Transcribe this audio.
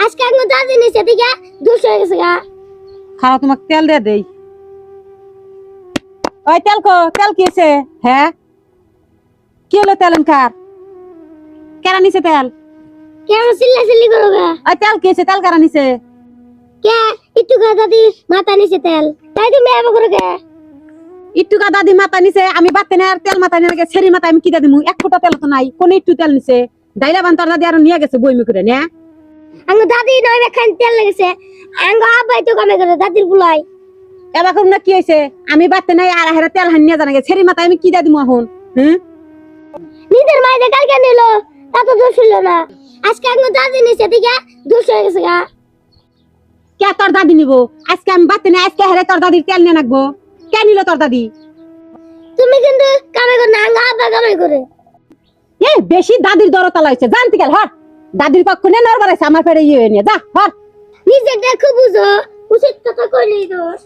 আজকে আঙ্গ দাদি নিচে দিকে দুশো হয়ে গেছে গা খাওয়া তোমাকে তেল দিয়ে দেই ওই তেল কো তেল কি আছে হ্যাঁ কি হলো তেল কার কেরা নিছে তেল কেন চিল্লা চিল্লি করো গা ওই তেল কি আছে তেল কারা নিছে কে একটু গা দাদি মাথা নিচে তেল তাই তুমি এবার করো কে ইট্টুকা দাদি মাথা নিছে আমি বাতে না আর তেল মাথা নিয়ে গেছে ছেড়ি মাথা আমি কি দিমু এক ফোঁটা তেল তো নাই কোন একটু তেল নিছে ডাইলা বান্তর দাদি আর নিয়ে গেছে বইমি করে নে আঙ্গ দাদি নয় বেখান তেল লেগেছে। আঙ্গ আব্বাই তো কামে করে দাদির গুলাই এবার কোন কি হয়েছে আমি বাতে নাই আর হেরা তেল হান নিয়ে জানা গেছে। ছেড়ি মাথা আমি কি দিয়ে দিমু এখন? হুম? নিজের মাইদে কালকে নিল তা তো দোষ হইল না। আজকে আঙ্গ দাদি নিচে দিকে দুশো হয়ে গেছে গা। কে তোর দাদি নিব? আজকে আমি বাতে না আজকে হেরে তোর দাদির তেল নিয়ে নাকবো। কে নিল তোর দাদি? তুমি কিন্তু কামে করে না আঙ্গ আব্বা কামে করে। এ বেশি দাদির দরতা লাগছে জানতে গেল হর দাদির পক্ষ নিয়ে নরবার আছে আমার ফেরে ইয়ে নিয়ে যা হর নিজের দেখো বুঝো, উচিত কথা কইলেই দোষ।